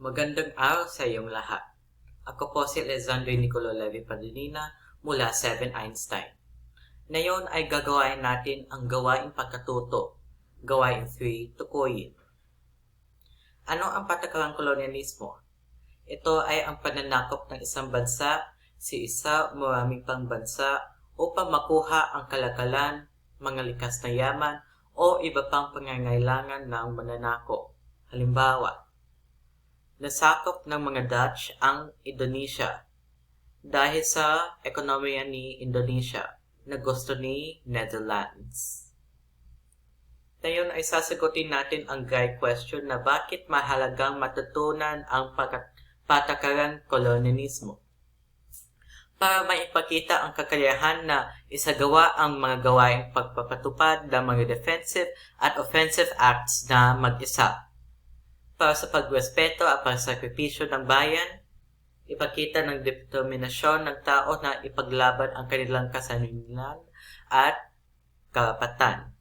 Magandang araw sa iyong lahat. Ako po si Alexander Nicolo Levi Padunina mula 7 Einstein. Ngayon ay gagawain natin ang gawaing pagkatuto, gawain 3 tukuyin. Ano ang patakarang kolonyalismo? Ito ay ang pananakop ng isang bansa sa isa o maraming pang bansa upang makuha ang kalakalan, mga likas na yaman, o iba pang pangangailangan ng mananako. Halimbawa, nasakop ng mga Dutch ang Indonesia dahil sa ekonomiya ni Indonesia na gusto ni Netherlands. Ngayon ay sasagutin natin ang guide question na bakit mahalagang matutunan ang patakaran kolonyalismo. Para maipakita ang kakayahan na isagawa ang mga gawaing pagpapatupad ng mga defensive at offensive acts na mag-isa. Para sa pagrespeto at pagsakripisyo ng bayan, ipakita ng determinasyon ng tao na ipaglaban ang kanilang kasanilan at karapatan.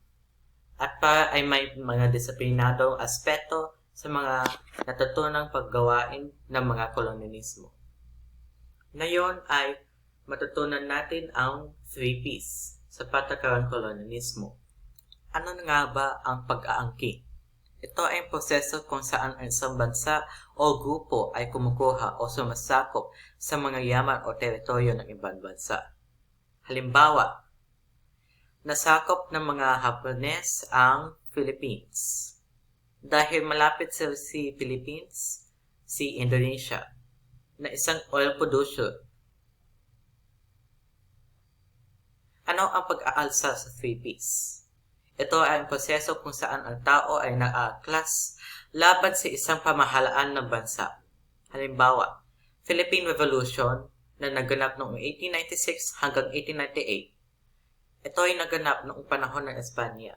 At para ay may mga disiplinadong aspeto sa mga natutunang paggawain ng mga kolonyalismo. Ngayon ay matutunan natin ang 3 Ps sa patakarang kolonyalismo. Ano nga ba ang pag-aangkin? Ito ay proseso kung saan ang isang bansa o grupo ay kumukuha o sumasakop sa mga yaman o teritoryo ng ibang bansa. Halimbawa, nasakop ng mga Hapones ang Philippines. Dahil malapit sa si Philippines, si Indonesia, na isang oil producer. Ano ang pag-aalsa sa 3 Ps? Ito ay ang proseso kung saan ang tao ay naaklas laban sa isang pamahalaan ng bansa. Halimbawa, Philippine Revolution na naganap noong 1896 hanggang 1898. Ito ay naganap noong panahon ng Espanya.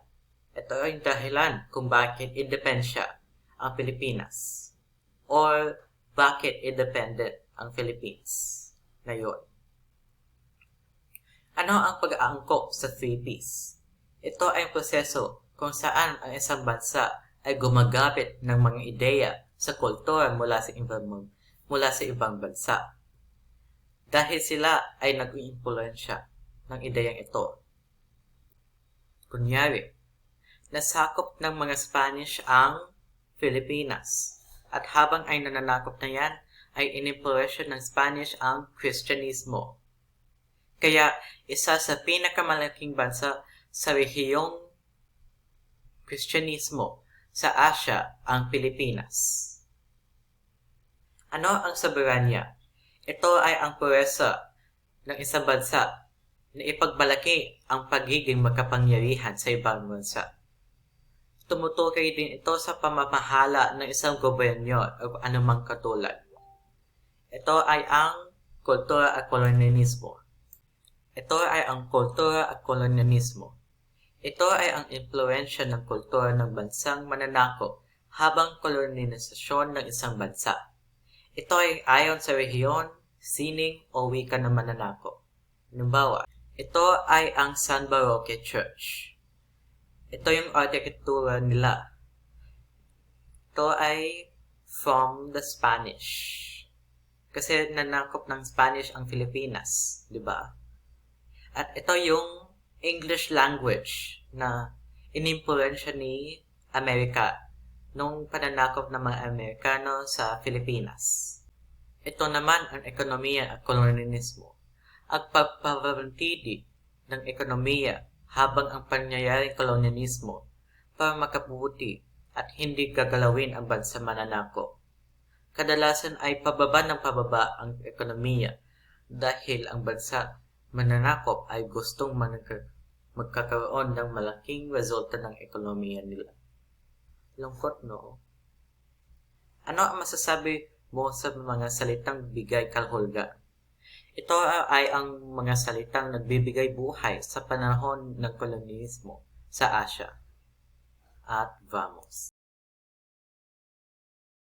Ito ay dahilan kung bakit independensya ang Pilipinas or bakit independent ang Philippines ngayon. Ano ang pag-aangkop sa 3 Ps? Ito ay proseso kung saan ang isang bansa ay gumagamit ng mga ideya sa kultura mula sa ibang, mula sa ibang bansa. Dahil sila ay nag-iimpluensya ng ideyang ito. Kunyari, nasakop ng mga Spanish ang Pilipinas. At habang ay nananakop na yan, ay inimpluensya ng Spanish ang Kristyanismo. Kaya isa sa pinakamalaking bansa sa rehiyong Kristyanismo sa Asia ang Pilipinas. Ano ang soberanya? Ito ay ang puresa ng isang bansa na ipagbalaki ang pagiging makapangyarihan sa ibang bansa. Tumutukoy din ito sa pamamahala ng isang gobyerno o anumang katulad. Ito ay ang kultura at kolonyalismo. Ito ay ang kultura at kolonyalismo. Ito ay ang impluensya ng kultura ng bansang mananako habang kolonisasyon ng isang bansa. Ito ay ayon sa rehiyon, sining o wika ng mananako. Halimbawa, ito ay ang San Baroque Church. Ito yung arkitektura nila. Ito ay from the Spanish. Kasi nanakop ng Spanish ang Pilipinas, di ba? At ito yung English language na inimpluensya ni Amerika nung pananakop ng mga Amerikano sa Pilipinas. Ito naman ang ekonomiya at kolonyalismo. Ang pagpapabantidi ng ekonomiya habang ang pangyayaring kolonyalismo para makabuti at hindi gagalawin ang bansa mananako. Kadalasan ay pababa ng pababa ang ekonomiya dahil ang bansa mananakop ay gustong manag- magkakaroon ng malaking resulta ng ekonomiya nila. Lungkot, no? Ano ang masasabi mo sa mga salitang bigay kalhulga? Ito ay ang mga salitang nagbibigay buhay sa panahon ng kolonyalismo sa Asia. At vamos.